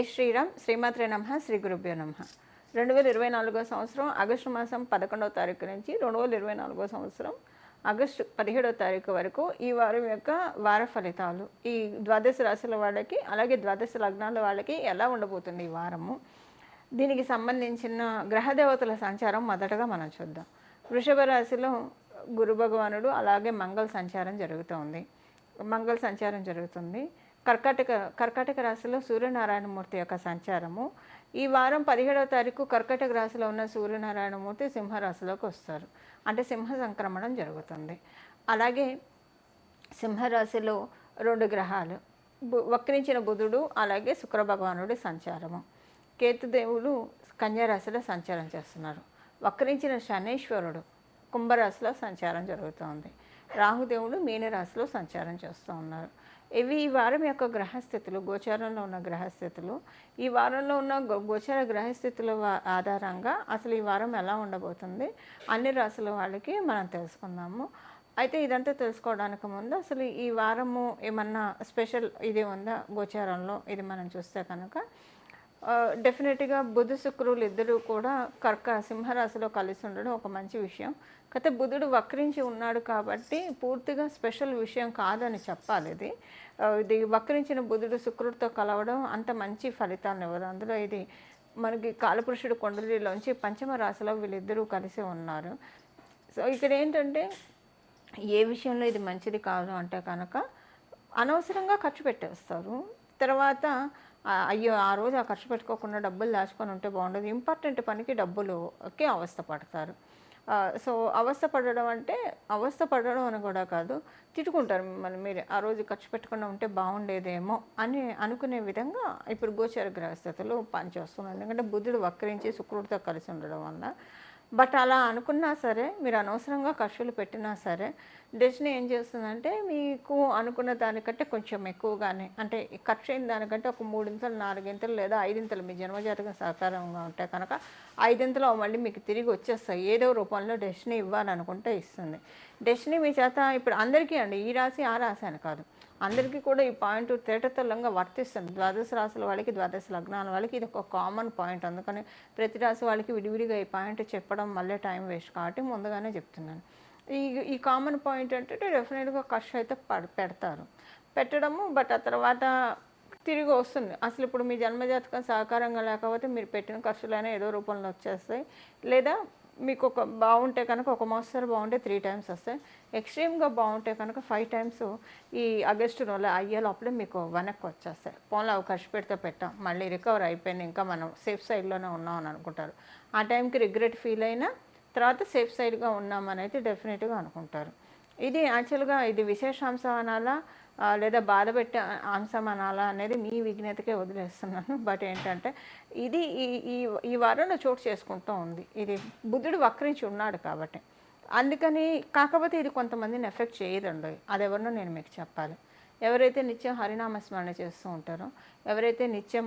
జై శ్రీరామ్ శ్రీమాత్రే నమ శ్రీ గురుభ్యో నమ. రెండు వేల ఇరవై నాలుగో సంవత్సరం ఆగస్టు మాసం పదకొండవ తారీఖు నుంచి రెండు వేల ఇరవై నాలుగో సంవత్సరం ఆగస్టు పదిహేడవ తారీఖు వరకు ఈ వారం యొక్క వార ఫలితాలు. ఈ ద్వాదశ రాశుల వాళ్ళకి అలాగే ద్వాదశ లగ్నాల వాళ్ళకి ఎలా ఉండబోతుంది ఈ వారము? దీనికి సంబంధించిన గ్రహదేవతల సంచారం మొదటగా మనం చూద్దాం. వృషభ రాశిలో గురు భగవానుడు అలాగే మంగళ సంచారం జరుగుతోంది. మంగళ సంచారం జరుగుతుంది. కర్కాటక కర్కాటక రాశిలో సూర్యనారాయణమూర్తి యొక్క సంచారము. ఈ వారం పదిహేడవ తారీఖు కర్కాటక రాశిలో ఉన్న సూర్యనారాయణమూర్తి సింహరాశిలోకి వస్తారు. అంటే సింహ సంక్రమణం జరుగుతుంది. అలాగే సింహరాశిలో రెండు గ్రహాలు బు- వక్రించిన బుధుడు అలాగే శుక్రభగవానుడి సంచారము. కేతుదేవుడు కన్యారాశిలో సంచారం చేస్తున్నారు. వక్రించిన శనేశ్వరుడు కుంభరాశిలో సంచారం జరుగుతోంది. రాహుదేవుడు మీనరాశిలో సంచారం చేస్తూ ఉన్నారు. ఇవి ఈ వారం యొక్క గ్రహస్థితులు గోచారంలో ఉన్న గ్రహస్థితులు. ఈ వారంలో ఉన్న గో- గోచార గ్రహస్థితుల ఆధారంగా అసలు ఈ వారం ఎలా ఉండబోతుంది అన్ని రాశుల వాళ్ళకి మనం తెలుసుకుందాము. అయితే ఇదంతా తెలుసుకోవడానికి ముందు అసలు ఈ వారము ఏమన్నా స్పెషల్ ఇది ఉందా గోచారంలో? ఇది మనం చూస్తే కనుక డెఫినెట్గా బుధ శుక్రులు ఇద్దరు కూడా కర్క సింహరాశిలో కలిసి ఉండడం ఒక మంచి విషయం. కాకపోతే బుధుడు వక్రించి ఉన్నాడు కాబట్టి పూర్తిగా స్పెషల్ విషయం కాదని చెప్పాలి ఇది. ఇది వక్రించిన బుధుడు శుక్రుడితో కలవడం అంత మంచి ఫలితాన్ని ఇవ్వదు. అందులో ఇది మనకి కాలపురుషుడు కొండలిలోంచి పంచమ రాశిలో వీళ్ళిద్దరూ కలిసి ఉన్నారు. సో ఇక్కడ ఏంటంటే ఏ విషయంలో ఇది మంచిది కాదు అంటే కనుక అనవసరంగా ఖర్చు పెట్టేస్తారు. తర్వాత అయ్యో ఆ రోజు ఆ ఖర్చు పెట్టుకోకుండా డబ్బులు దాచుకొని ఉంటే బాగుండదు. ఇంపార్టెంట్ పనికి డబ్బులుకి అవస్థ పడతారు. సో అవస్థ పడడం అంటే అవస్థ పడడం అని కూడా కాదు తిట్టుకుంటారు మిమ్మల్ని మీరు. ఆ రోజు ఖర్చు పెట్టకుండా ఉంటే బాగుండేదేమో అని అనుకునే విధంగా ఇప్పుడు గోచర గ్రహస్థితులు పనిచేస్తున్నారు ఎందుకంటే బుద్ధుడు వక్రించి శుక్రుడితో కలిసి ఉండడం వల్ల బట్ అలా అనుకున్నా సరే మీరు అనవసరంగా ఖర్చులు పెట్టినా సరే డెస్టినీ ఏం చేస్తుందంటే మీకు అనుకున్న దానికంటే కొంచెం ఎక్కువగానే అంటే ఖర్చు అయిన దానికంటే ఒక మూడింతలు నాలుగింతలు లేదా ఐదింతలు మీ జన్మజాతకం సహకారంగా ఉంటే కనుక ఐదింతలు మళ్ళీ మీకు తిరిగి వచ్చేస్తాయి. ఏదో రూపంలో డెస్టినీ ఇవ్వాలనుకుంటే ఇస్తుంది. డెస్టినీ మీ చేత ఇప్పుడు అందరికీ అండి ఈ రాశి ఆ రాశి అని కాదు. అందరికీ కూడా ఈ పాయింట్ తేటతెల్లంగా వర్తిస్తుంది. ద్వాదశ రాశుల వాళ్ళకి ద్వాదశ లగ్నాల వాళ్ళకి ఇది ఒక కామన్ పాయింట్ అందుకని ప్రతి రాశి వాళ్ళకి విడివిడిగా ఈ పాయింట్ చెప్పడం మళ్ళీ టైం వేస్ట్ కాబట్టి ముందుగానే చెప్తున్నాను. ఈ ఈ కామన్ పాయింట్ అంటే డెఫినెట్గా ఖర్చు అయితే పెడతారు. పెట్టడము బట్ ఆ తర్వాత తిరిగి వస్తుంది. అసలు ఇప్పుడు మీ జన్మజాతకం సహకారంగా లేకపోతే మీరు పెట్టిన ఖర్చులైనా ఏదో రూపంలో వచ్చేస్తాయి. లేదా మీకు ఒక బాగుంటే కనుక ఒక మోస్తరు బాగుంటే త్రీ టైమ్స్ వస్తాయి. ఎక్స్ట్రీమ్గా బాగుంటే కనుక ఫైవ్ టైమ్స్ ఈ ఆగస్టు నెల అయ్యే లోపలే మీకు వెనక్కి వచ్చేస్తాయి. పోన్లో అవి ఖర్చు పెడితే పెట్టాం. మళ్ళీ రికవర్ అయిపోయింది. ఇంకా మనం సేఫ్ సైడ్లోనే ఉన్నాం అని అనుకుంటారు. ఆ టైంకి రిగ్రెట్ ఫీల్ అయినా తర్వాత సేఫ్ సైడ్గా ఉన్నామని అయితే డెఫినెట్గా అనుకుంటారు. ఇది యాక్చువల్గా ఇది విశేషాంశం అనాలా లేదా బాధ పెట్టే అంశం అనాలా అనేది మీ విజ్ఞతకే వదిలేస్తున్నాను. బట్ ఏంటంటే ఇది ఈ ఈ ఈ వారంలో చోటు చేసుకుంటూ ఉంది. ఇది బుద్ధుడు వక్రించి ఉన్నాడు కాబట్టి. అందుకని కాకపోతే ఇది కొంతమందిని ఎఫెక్ట్ చేయదండి. అది ఎవరినో నేను మీకు చెప్పాలి. ఎవరైతే నిత్యం హరినామస్మరణ చేస్తూ ఉంటారో ఎవరైతే నిత్యం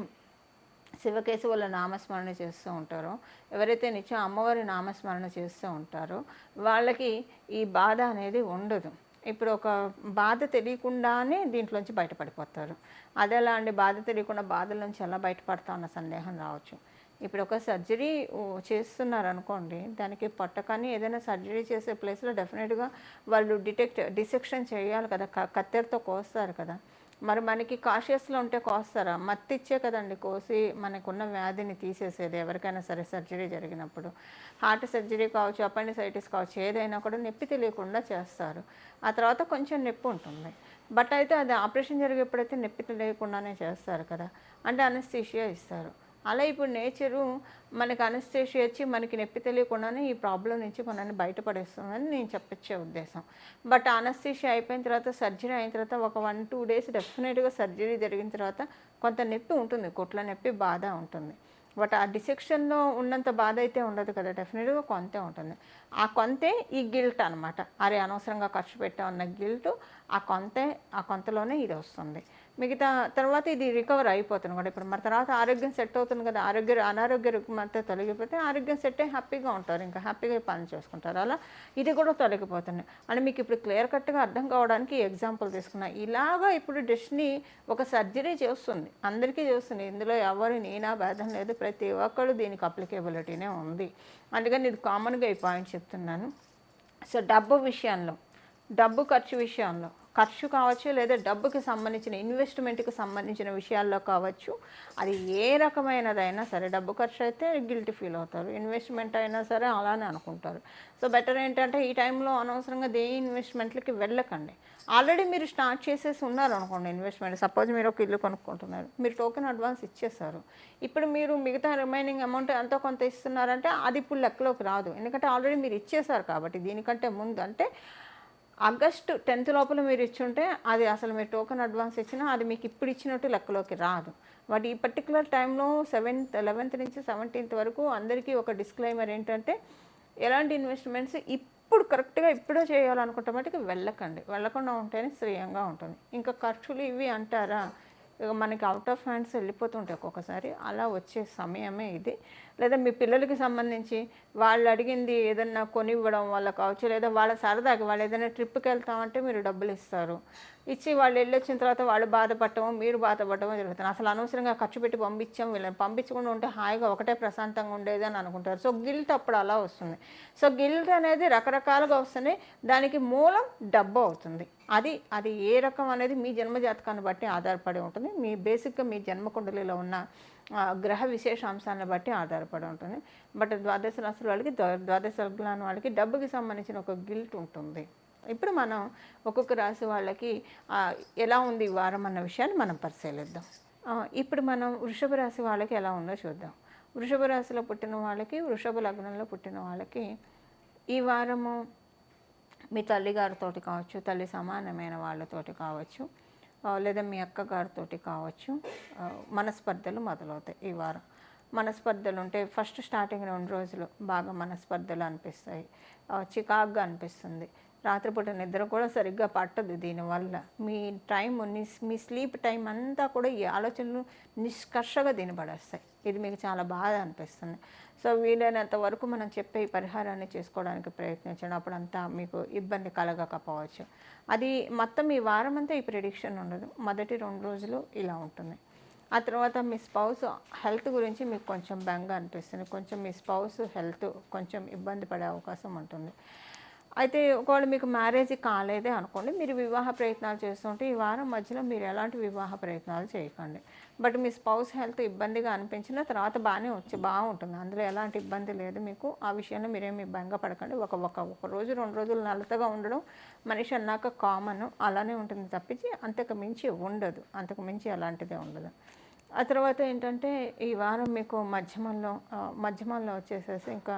శివకేశవుల నామస్మరణ చేస్తూ ఉంటారో ఎవరైతే నిత్యం అమ్మవారి నామస్మరణ చేస్తూ ఉంటారో వాళ్ళకి ఈ బాధ అనేది ఉండదు. ఇప్పుడు ఒక బాధ తెలియకుండానే దీంట్లోంచి బయటపడిపోతారు. అది ఎలా అండి? బాధ తెలియకుండా బాధల నుంచి ఎలా బయటపడతా అన్న సందేహం రావచ్చు. ఇప్పుడు ఒక సర్జరీ చేస్తున్నారు అనుకోండి దానికి పట్టకని ఏదైనా సర్జరీ చేసే ప్లేస్లో డెఫినెట్గా వాళ్ళు డిటెక్ట్ డిసెక్షన్ చేయాలి కదా కత్తెరతో కోస్తారు కదా. మరి మనకి కాషియస్లో ఉంటే కోస్తారా? మత్తిచ్చే కదండి కోసి మనకున్న వ్యాధిని తీసేసేది ఎవరికైనా సరే సర్జరీ జరిగినప్పుడు. హార్ట్ సర్జరీ కావచ్చు అపెండిసైటిస్ కావచ్చు ఏదైనా కూడా నొప్పి తెలియకుండా చేస్తారు. ఆ తర్వాత కొంచెం నొప్పి ఉంటుంది. బట్ అయితే అది ఆపరేషన్ జరిగేప్పుడైతే నొప్పి తెలియకుండానే చేస్తారు కదా. అంటే అనస్థీషియా ఇస్తారు. అలా ఇప్పుడు నేచరు మనకి అనస్థేషి వచ్చి మనకి నొప్పి తెలియకుండానే ఈ ప్రాబ్లం నుంచి మనల్ని బయటపడేస్తుందని నేను చెప్పొచ్చే ఉద్దేశం. బట్ అనస్థేషి అయిపోయిన తర్వాత సర్జరీ అయిన తర్వాత ఒక వన్ టూ డేస్ డెఫినెట్గా సర్జరీ జరిగిన తర్వాత కొంత నొప్పి ఉంటుంది కొట్ల నొప్పి బాధ ఉంటుంది. బట్ ఆ డిసెక్షన్లో ఉన్నంత బాధ అయితే ఉండదు కదా డెఫినెట్గా కొంతే ఉంటుంది. ఆ కొంతే ఈ గిల్ట్ అనమాట అరే అనవసరంగా ఖర్చు పెట్టామన్న గిల్ట్ ఆ కొంతే ఆ కొంతలోనే ఇది వస్తుంది. మిగతా తర్వాత ఇది రికవర్ అయిపోతుంది కూడా. ఇప్పుడు మరి తర్వాత ఆరోగ్యం సెట్ అవుతుంది కదా ఆరోగ్య అనారోగ్య రుగ్మత తొలగిపోతే ఆరోగ్యం సెట్ అయ్యి హ్యాపీగా ఉంటారు. ఇంకా హ్యాపీగా పని చేసుకుంటారు. అలా ఇది కూడా తొలగిపోతుంది. అని మీకు ఇప్పుడు క్లియర్ కట్గా అర్థం కావడానికి ఎగ్జాంపుల్ తీసుకున్నా. ఇలాగా ఇప్పుడు డిష్ని ఒక సర్జరీ చేస్తుంది. అందరికీ చేస్తుంది. ఇందులో ఎవరు నేనా భేదం లేదు. ప్రతి ఒక్కరు దీనికి అప్లికేబిలిటీనే ఉంది. అందుకని ఇది కామన్గా ఈ పాయింట్ చెప్తున్నాను. సో డబ్బు విషయంలో డబ్బు ఖర్చు విషయంలో ఖర్చు కావచ్చు లేదా డబ్బుకి సంబంధించిన ఇన్వెస్ట్మెంట్కి సంబంధించిన విషయాల్లో కావచ్చు అది ఏ రకమైనదైనా సరే డబ్బు ఖర్చు అయితే గిల్టీ ఫీల్ అవుతారు. ఇన్వెస్ట్మెంట్ అయినా సరే అలానే అనుకుంటారు. సో బెటర్ ఏంటంటే ఈ టైంలో అనవసరంగా దే ఇన్వెస్ట్మెంట్లకి వెళ్ళకండి. ఆల్రెడీ మీరు స్టార్ట్ చేసేసి ఉన్నారు అనుకోండి ఇన్వెస్ట్మెంట్ సపోజ్ మీరు ఒక ఇల్లు కొనుక్కుంటున్నారు మీరు టోకెన్ అడ్వాన్స్ ఇచ్చేస్తారు ఇప్పుడు మీరు మిగతా రిమైనింగ్ అమౌంట్ ఎంతో కొంత ఇస్తున్నారంటే అది ఇప్పుడు లెక్కలోకి రాదు. ఎందుకంటే ఆల్రెడీ మీరు ఇచ్చేసారు కాబట్టి దీనికంటే ముందు అంటే ఆగస్టు టెన్త్ లోపల మీరు ఇచ్చుంటే అది అసలు మీరు టోకెన్ అడ్వాన్స్ ఇచ్చినా అది మీకు ఇప్పుడు ఇచ్చినట్టు లెక్కలోకి రాదు. బట్ ఈ పర్టికులర్ టైంలో సెవెంత్ లెవెన్త్ నుంచి సెవెంటీన్త్ వరకు అందరికీ ఒక డిస్క్లైమర్ ఏంటంటే ఎలాంటి ఇన్వెస్ట్మెంట్స్ ఇప్పుడు కరెక్ట్గా ఇప్పుడే చేయాలనుకుంటే మటుకు వెళ్ళకండి. వెళ్ళకుండా ఉంటేనే శ్రేయంగా ఉంటుంది. ఇంకా ఖర్చులు ఇవి అంటారా? ఇక మనకి అవుట్ ఆఫ్ హ్యాండ్స్ వెళ్ళిపోతుంటాయి ఒక్కొక్కసారి. అలా వచ్చే సమయమే ఇది. లేదా మీ పిల్లలకి సంబంధించి వాళ్ళు అడిగింది ఏదన్నా కొనివ్వడం వల్ల కావచ్చు లేదా వాళ్ళ సరదాకి వాళ్ళు ఏదైనా ట్రిప్కి వెళ్తామంటే మీరు డబ్బులు ఇస్తారు. ఇచ్చి వాళ్ళు వెళ్ళొచ్చిన తర్వాత వాళ్ళు బాధపడటము మీరు బాధపడటమో జరుగుతుంది. అసలు అనవసరంగా ఖర్చు పెట్టి పంపించాం వీళ్ళని పంపించకుండా ఉంటే హాయిగా ఒకటే ప్రశాంతంగా ఉండేది అని అనుకుంటారు. సో గిల్ట్ అప్పుడు అలా వస్తుంది. సో గిల్ట్ అనేది రకరకాలుగా వస్తుంది. దానికి మూలం డబ్బు అవుతుంది. అది అది ఏ రకం అనేది మీ జన్మ జాతకాన్ని బట్టి ఆధారపడి ఉంటుంది. మీ బేసిక్గా మీ జన్మకుండలిలో ఉన్న గ్రహ గ్రహ విశేషాంశాలను బట్టి ఆధారపడి ఉంటుంది. బట్ ద్వాదశ రాశుల వాళ్ళకి ద్వాదశ లగ్నాల వాళ్ళకి డబ్బుకి సంబంధించిన ఒక గిల్ట్ ఉంటుంది. ఇప్పుడు మనం ఒక్కొక్క రాశి వాళ్ళకి ఎలా ఉంది ఈ వారం అన్న విషయాన్ని మనం పరిశీలిద్దాం. ఇప్పుడు మనం వృషభ రాశి వాళ్ళకి ఎలా ఉందో చూద్దాం. వృషభ రాశిలో పుట్టిన వాళ్ళకి వృషభ లగ్నంలో పుట్టిన వాళ్ళకి ఈ వారము మీ తల్లిగారితోటి కావచ్చు తల్లి సమానమైన వాళ్ళతోటి కావచ్చు లేదా మీ అక్కగారితోటి కావచ్చు మనస్పర్ధలు మొదలవుతాయి ఈ వారం. మనస్పర్ధలు ఉంటే ఫస్ట్ స్టార్టింగ్ రెండు రోజులు బాగా మనస్పర్ధలు అనిపిస్తాయి. చికాగ్గా అనిపిస్తుంది. రాత్రిపూట నిద్ర కూడా సరిగ్గా పట్టదు దీనివల్ల. మీ టైం మీ స్లీప్ టైం అంతా కూడా ఈ ఆలోచనలు నిష్కర్షగా దీని పడేస్తాయి. ఇది మీకు చాలా బాధ అనిపిస్తుంది. సో వీలైనంత వరకు మనం చెప్పే ఈ పరిహారాన్ని చేసుకోవడానికి ప్రయత్నించడం. అప్పుడంతా మీకు ఇబ్బంది కలగకపోవచ్చు. అది మొత్తం ఈ వారం అంతా ఈ ప్రిడిక్షన్ ఉండదు. మొదటి రెండు రోజులు ఇలా ఉంటుంది. ఆ తర్వాత మీ స్పౌస్ హెల్త్ గురించి మీకు కొంచెం బెంగ అనిపిస్తుంది. కొంచెం మీ స్పౌస్ హెల్త్ కొంచెం ఇబ్బంది పడే అవకాశం ఉంటుంది. అయితే ఒకవేళ మీకు మ్యారేజ్ కాలేదే అనుకోండి మీరు వివాహ ప్రయత్నాలు చేస్తుంటే ఈ వారం మధ్యలో మీరు ఎలాంటి వివాహ ప్రయత్నాలు చేయకండి. బట్ మీ స్పౌస్ హెల్త్ ఇబ్బందిగా అనిపించిన తర్వాత బాగానే వచ్చి బాగుంటుంది. అందులో ఎలాంటి ఇబ్బంది లేదు మీకు. ఆ విషయంలో మీరేమి బెంగపడకండి ఒక ఒక ఒక రోజు రెండు రోజులు నలతగా ఉండడం మనిషి అన్నాక కామన్ అలానే ఉంటుంది తప్పించి అంతకు మించి ఉండదు. అంతకు మించి అలాంటిదే ఉండదు. ఆ తర్వాత ఏంటంటే ఈ వారం మీకు మధ్యమంలో మధ్యమంలో వచ్చేసేసి ఇంకా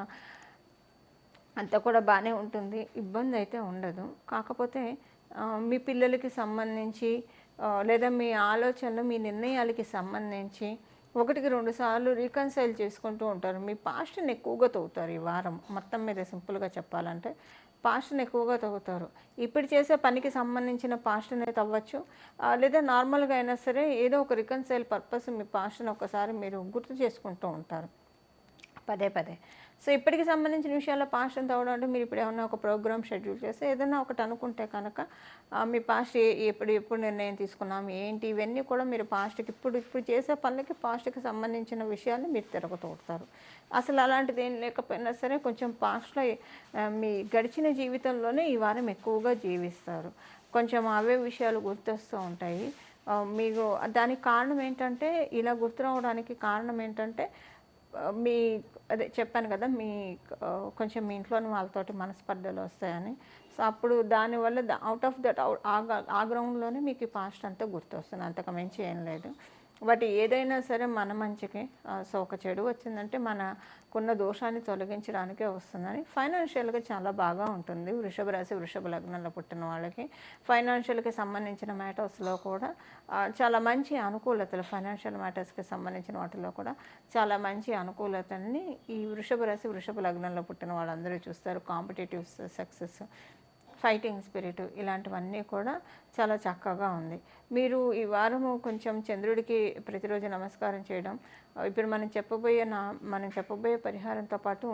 అంతా కూడా బాగానే ఉంటుంది. ఇబ్బంది అయితే ఉండదు. కాకపోతే మీ పిల్లలకి సంబంధించి లేదా మీ ఆలోచనలు మీ నిర్ణయాలకి సంబంధించి ఒకటికి రెండు సార్లు రీకన్సైల్ చేసుకుంటూ ఉంటారు. మీ పాస్ట్ని ఎక్కువగా తవ్వుతారు ఈ వారం. మొత్తం మీద సింపుల్గా చెప్పాలంటే పాస్ట్ని ఎక్కువగా తవ్వుతారు. ఇప్పుడు చేసే పనికి సంబంధించిన పాస్ట్ని తవ్వచ్చు. లేదా నార్మల్గా అయినా సరే ఏదో ఒక రికన్సైల్ పర్పస్ మీ పాస్ట్ని ఒకసారి మీరు గుర్తు చేసుకుంటూ ఉంటారు. పదే పదే. సో ఇప్పటికి సంబంధించిన విషయాల్లో పాస్ట్ ఎంత అవడం అంటే మీరు ఇప్పుడు ఏమన్నా ఒక ప్రోగ్రామ్ షెడ్యూల్ చేస్తే ఏదైనా ఒకటి అనుకుంటే కనుక మీ పాస్ట్ ఎప్పుడు ఎప్పుడు నిర్ణయం తీసుకున్నాం ఏంటి ఇవన్నీ కూడా మీరు పాస్ట్కి ఇప్పుడు ఇప్పుడు చేసే పనులకి పాస్ట్కి సంబంధించిన విషయాన్ని మీరు తిరగతోడతారు. అసలు అలాంటిది ఏం లేకపోయినా సరే కొంచెం పాస్ట్లో మీ గడిచిన జీవితంలోనే ఈ వారం ఎక్కువగా జీవిస్తారు. కొంచెం అవే విషయాలు గుర్తొస్తూ ఉంటాయి. మీకు దానికి కారణం ఏంటంటే ఇలా గుర్తు రావడానికి కారణం ఏంటంటే మీ అదే చెప్పాను కదా మీ కొంచెం మీ ఇంట్లోని వాళ్ళతోటి మనస్పర్ధలు వస్తాయని. సో అప్పుడు దానివల్ల అవుట్ ఆఫ్ దట్ ఆ గ్రౌండ్లోనే మీకు ఈ పాస్ట్ అంతా గుర్తొస్తుంది. అంతకు మించి ఏం లేదు. బట్ ఏదైనా సరే మన మంచికి సో ఒక చెడు వచ్చిందంటే మనకున్న దోషాన్ని తొలగించడానికే వస్తుందని ఫైనాన్షియల్గా చాలా బాగా ఉంటుంది. వృషభ రాశి వృషభ లగ్నంలో పుట్టిన వాళ్ళకి ఫైనాన్షియల్కి సంబంధించిన మ్యాటర్స్లో కూడా చాలా మంచి అనుకూలతలు ఫైనాన్షియల్ మ్యాటర్స్కి సంబంధించిన వాటిలో కూడా చాలా మంచి అనుకూలతని ఈ వృషభ రాశి వృషభ లగ్నంలో పుట్టిన వాళ్ళందరూ చూస్తారు. కాంపిటేటివ్ సక్సెస్ ఫైటింగ్ స్పిరిట్ ఇలాంటివన్నీ కూడా చాలా చక్కగా ఉంది. మీరు ఈ వారము కొంచెం చంద్రుడికి ప్రతిరోజు నమస్కారం చేయడం ఇప్పుడు మనం చెప్పబోయే నా మనం చెప్పబోయే పరిహారంతో పాటు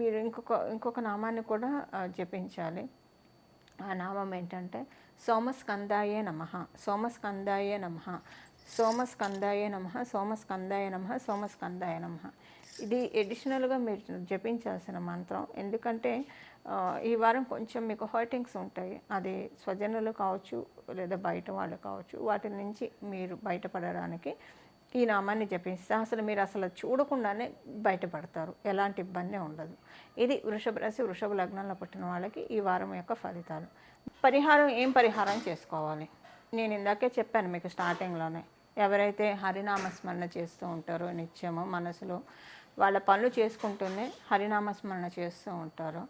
మీరు ఇంకొక ఇంకొక నామాన్ని కూడా జపించాలి. ఆ నామం ఏంటంటే సోమస్కందాయే నమ సోమస్కందాయే నమ సోమస్కందాయే నమ సోమస్కందాయ నమ సోమస్కందాయ నమ. ఇది ఎడిషనల్గా మీరు జపించాల్సిన మంత్రం. ఎందుకంటే ఈ వారం కొంచెం మీకు హర్టింగ్స్ ఉంటాయి. అది స్వజనులు కావచ్చు లేదా బయట వాళ్ళు కావచ్చు వాటి నుంచి మీరు బయటపడడానికి ఈ నామాన్ని జపిస్తే అసలు మీరు అసలు చూడకుండానే బయటపడతారు. ఎలాంటి ఇబ్బంది ఉండదు. ఇది వృషభ రాశి వృషభ లగ్నంలో పుట్టిన వాళ్ళకి ఈ వారం యొక్క ఫలితాలు. పరిహారం ఏం పరిహారం చేసుకోవాలి? నేను ఇందాకే చెప్పాను మీకు స్టార్టింగ్లోనే ఎవరైతే హరినామ స్మరణ చేస్తూ ఉంటారో నిత్యము మనసులో వాళ్ళ పనులు చేసుకుంటూనే హరినామస్మరణ చేస్తూ ఉంటారు.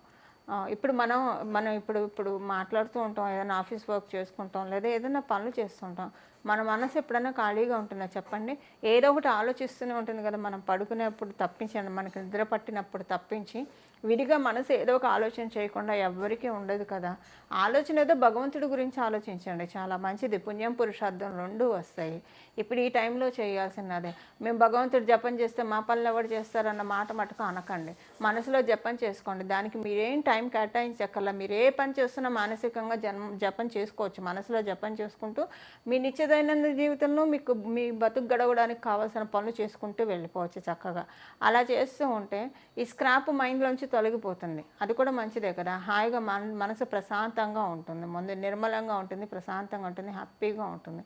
ఇప్పుడు మనం మనం ఇప్పుడు ఇప్పుడు మాట్లాడుతూ ఉంటాం ఏదైనా ఆఫీస్ వర్క్ చేసుకుంటాం లేదా ఏదైనా పనులు చేస్తుంటాం. మన మనసు ఎప్పుడైనా ఖాళీగా ఉంటుందా? చెప్పండి. ఏదో ఒకటి ఆలోచిస్తూనే ఉంటుంది కదా మనం పడుకునేప్పుడు తప్పించండి మనకి నిద్ర పట్టినప్పుడు తప్పించి విడిగా మనసు ఏదో ఒక ఆలోచన చేయకుండా ఎవ్వరికీ ఉండదు కదా. ఆలోచన ఏదో భగవంతుడి గురించి ఆలోచించండి. చాలా మంచిది. పుణ్యం పురుషార్థం రెండు వస్తాయి. ఇప్పుడు ఈ టైంలో చేయాల్సినదే. మేము భగవంతుడు జపం చేస్తే మా పనులు ఎవరు చేస్తారన్న మాట మటుకు అనకండి. మనసులో జపం చేసుకోండి. దానికి మీరేం టైం కేటాయించక్కర్లా. మీరు ఏ పని చేస్తున్నా మానసికంగా జన్మ జపం చేసుకోవచ్చు. మనసులో జపం చేసుకుంటూ మీ నిత్య జీవితంలో మీకు మీ బతుకు గడవడానికి కావాల్సిన పనులు చేసుకుంటూ వెళ్ళిపోవచ్చు చక్కగా. అలా చేస్తూ ఉంటే ఈ స్క్రాప్ మైండ్లోంచి తొలగిపోతుంది. అది కూడా మంచిదే కదా. హాయిగా మన మనసు ప్రశాంతంగా ఉంటుంది. ముందు నిర్మలంగా ఉంటుంది ప్రశాంతంగా ఉంటుంది హ్యాపీగా ఉంటుంది.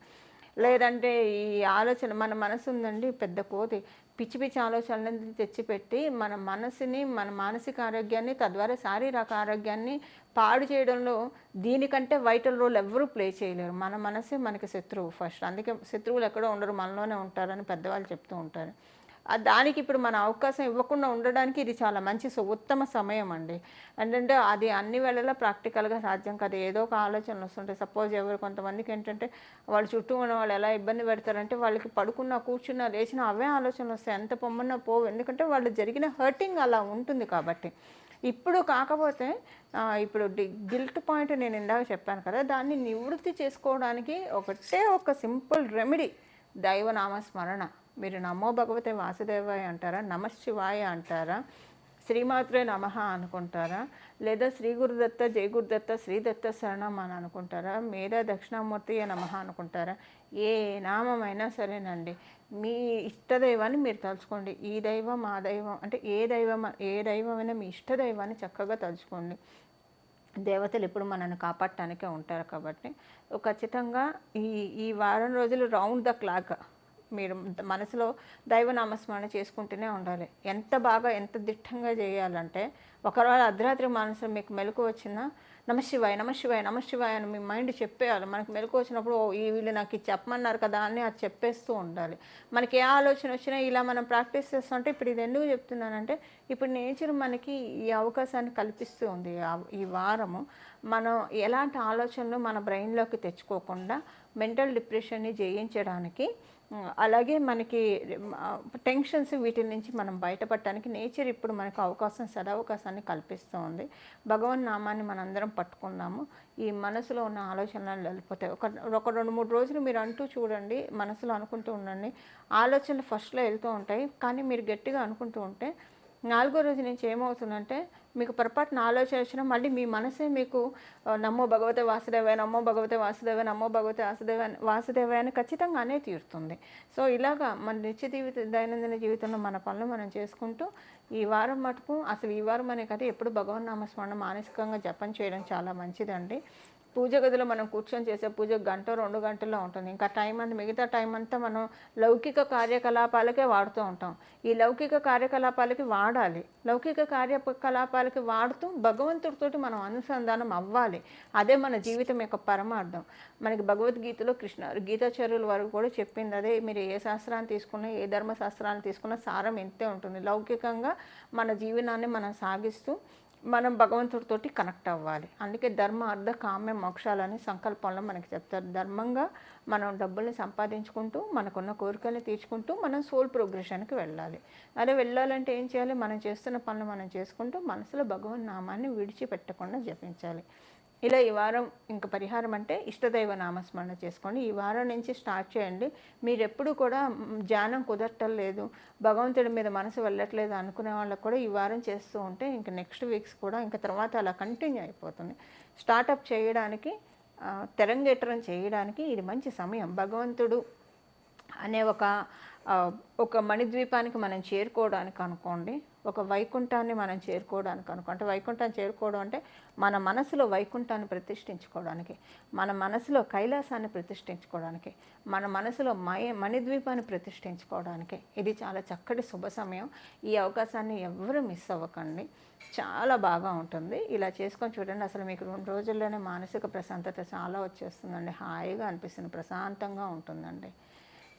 లేదంటే ఈ ఆలోచన మన మనసు ఉందండి పెద్ద కోతి. పిచ్చి పిచ్చి ఆలోచనలను తెచ్చిపెట్టి మన మనసుని మన మానసిక ఆరోగ్యాన్ని తద్వారా శారీరక ఆరోగ్యాన్ని పాడు చేయడంలో దీనికంటే వైటల్ రోల్ ఎవరూ ప్లే చేయలేరు. మన మనసే మనకి శత్రువు ఫస్ట్. అందుకే శత్రువులు ఎక్కడో ఉండరు మనలోనే ఉంటారని పెద్దవాళ్ళు చెప్తూ ఉంటారు. దానికి ఇప్పుడు మన అవకాశం ఇవ్వకుండా ఉండడానికి ఇది చాలా మంచి ఉత్తమ సమయం అండి. ఏంటంటే అది అన్ని వేళలా ప్రాక్టికల్గా సాధ్యం కాదు. ఏదో ఒక ఆలోచనలు వస్తుంటాయి. సపోజ్ ఎవరు కొంతమందికి ఏంటంటే వాళ్ళ చుట్టూ ఉన్న వాళ్ళు ఎలా ఇబ్బంది పెడతారంటే వాళ్ళకి పడుకున్న కూర్చున్న లేచినా అవే ఆలోచనలు వస్తాయి. ఎంత పొమ్మన్నా పోవు. ఎందుకంటే వాళ్ళు జరిగిన హర్టింగ్ అలా ఉంటుంది కాబట్టి. ఇప్పుడు కాకపోతే ఇప్పుడు గిల్ట్ పాయింట్ నేను ఇందాక చెప్పాను కదా దాన్ని నివృత్తి చేసుకోవడానికి ఒకటే ఒక సింపుల్ రెమెడీ దైవనామ స్మరణ మీరు నమో భగవతే వాసుదేవాయ అంటారా? నమశివాయ అంటారా? శ్రీమాత్రే నమ అనుకుంటారా? లేదా శ్రీ గురుదత్త జయ గురుదత్త శ్రీదత్త శరణం అని అనుకుంటారా? మేధా దక్షిణామూర్తి నమ అనుకుంటారా? ఏ నామైనా సరేనండి. మీ ఇష్టదైవాన్ని మీరు తలుచుకోండి. ఈ దైవం ఆ దైవం అంటే ఏ దైవం ఏ దైవమైనా మీ ఇష్టదైవాన్ని చక్కగా తలుచుకోండి. దేవతలు ఎప్పుడు మనల్ని కాపాడటానికే ఉంటారు కాబట్టి. ఖచ్చితంగా ఈ ఈ వారం రోజులు రౌండ్ ద క్లాక్. మీరు మనసులో దైవనామస్మరణ చేసుకుంటూనే ఉండాలి. ఎంత బాగా ఎంత దిట్టంగా చేయాలంటే ఒకవేళ అర్ధరాత్రి మనసు మీకు మెలకు వచ్చినా నమశివాయ నమశివాయ నమశివాయ అని మీ మైండ్ చెప్పేయాలి. మనకు మెలకు వచ్చినప్పుడు "ఓ, ఈ వీళ్ళు నాకు ఇది చెప్పమన్నారు కదా అని అది చెప్పేస్తూ ఉండాలి. మనకి ఏ ఆలోచన వచ్చినా ఇలా మనం ప్రాక్టీస్ చేస్తుంటే ఇప్పుడు ఇది ఎందుకు చెప్తున్నానంటే ఇప్పుడు నేచర్ మనకి ఈ అవకాశాన్ని కల్పిస్తూ ఉంది. ఈ వారము మనం ఎలాంటి ఆలోచనలు మన బ్రెయిన్లోకి తెచ్చుకోకుండా మెంటల్ డిప్రెషన్ని జయించడానికి అలాగే మనకి టెన్షన్స్ వీటి నుంచి మనం బయటపడటానికి నేచర్ ఇప్పుడు మనకు అవకాశం సదవకాశాన్ని కల్పిస్తూ ఉంది. భగవన్ నామాన్ని మనందరం పట్టుకుందాము. ఈ మనసులో ఉన్న ఆలోచనలు వెళ్ళిపోతాయి. ఒక ఒక రెండు మూడు రోజులు మీరు అంటూ చూడండి మనసులో అనుకుంటూ ఉండండి. ఆలోచనలు ఫస్ట్లో వెళ్తూ ఉంటాయి. కానీ మీరు గట్టిగా అనుకుంటూ ఉంటే నాలుగో రోజు నుంచి ఏమవుతుందంటే మీకు పొరపాటున ఆలోచన వచ్చినా మళ్ళీ మీ మనసే మీకు నమ్మో భగవతే వాసుదేవ నమ్మో భగవతే వాసుదేవ నమ్మో భగవతే వాసుదేవ అని- వాసుదేవ అని ఖచ్చితంగానే తీరుతుంది. సో ఇలాగా మన నిత్య జీవిత దైనందిన జీవితంలో మన పనులు మనం చేసుకుంటూ ఈ వారం మటుకు అసలు ఈ వారం అనే కదా ఎప్పుడు భగవన్ నామస్మరణ మానసికంగా జపం చేయడం చాలా మంచిదండి. పూజ గదిలో మనం కూర్చొని చేసే పూజ గంట రెండు గంటల్లో ఉంటుంది. ఇంకా టైం అంతా మిగతా టైం అంతా మనం లౌకిక కార్యకలాపాలకే వాడుతూ ఉంటాం. ఈ లౌకిక కార్యకలాపాలకి వాడాలి. లౌకిక కార్యకలాపాలకి వాడుతూ భగవంతుడితోటి మనం అనుసంధానం అవ్వాలి. అదే మన జీవితం యొక్క పరమార్థం. మనకి భగవద్గీతలో కృష్ణ గీతాచార్యుల వరకు కూడా చెప్పింది అదే. మీరు ఏ శాస్త్రాన్ని తీసుకున్నా ఏ ధర్మశాస్త్రాన్ని తీసుకున్నా సారం ఎంతే ఉంటుంది. లౌకికంగా మన జీవనాన్ని మనం సాగిస్తూ మనం భగవంతుడితోటి కనెక్ట్ అవ్వాలి. అందుకే ధర్మ అర్థ కామ్య మోక్షాలని సంకల్పంలో మనకి చెప్తారు. ధర్మంగా మనం డబ్బుల్ని సంపాదించుకుంటూ మనకున్న కోరికల్ని తీర్చుకుంటూ మనం సోల్ ప్రోగ్రెషన్కి వెళ్ళాలి. అదే వెళ్ళాలంటే ఏం చేయాలి? మనం చేస్తున్న పనులు మనం చేసుకుంటూ మనసులో భగవన్ నామాన్ని విడిచిపెట్టకుండా జపించాలి. ఇలా ఈ వారం ఇంకా పరిహారం అంటే ఇష్టదైవ నామస్మరణ చేసుకోండి. ఈ వారం నుంచి స్టార్ట్ చేయండి. మీరు ఎప్పుడు కూడా ధ్యానం కుదరటం లేదు. భగవంతుడి మీద మనసు వెళ్ళట్లేదు అనుకునే వాళ్ళకు కూడా ఈ వారం చేస్తూ ఉంటే ఇంకా నెక్స్ట్ వీక్స్ కూడా ఇంకా తర్వాత అలా కంటిన్యూ అయిపోతుంది. స్టార్టప్ చేయడానికి తెరంగేట్రం చేయడానికి ఇది మంచి సమయం. భగవంతుడు అనే ఒక ఒక మణిద్వీపానికి మనం చేరుకోవడానికి అనుకోండి ఒక వైకుంఠాన్ని మనం చేరుకోవడానికి అనుకో అంటే వైకుంఠాన్ని చేరుకోవడం అంటే మన మనసులో వైకుంఠాన్ని ప్రతిష్ఠించుకోవడానికి మన మనసులో కైలాసాన్ని ప్రతిష్ఠించుకోవడానికి మన మనసులో మయ మణిద్వీపాన్ని ప్రతిష్ఠించుకోవడానికి. ఇది చాలా చక్కటి శుభ సమయం. ఈ అవకాశాన్ని ఎవ్వరూ మిస్ అవ్వకండి. చాలా బాగా ఉంటుంది. ఇలా చేసుకొని చూడండి. అసలు మీకు రెండు రోజుల్లోనే మానసిక ప్రశాంతత చాలా వచ్చేస్తుందండి. హాయిగా అనిపిస్తుంది. ప్రశాంతంగా ఉంటుందండి.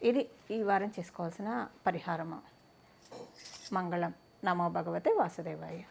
ఇది ఈ వారం చేసుకోవాల్సిన పరిహారము. మంగళం. నమో భగవతే వాసుదేవాయ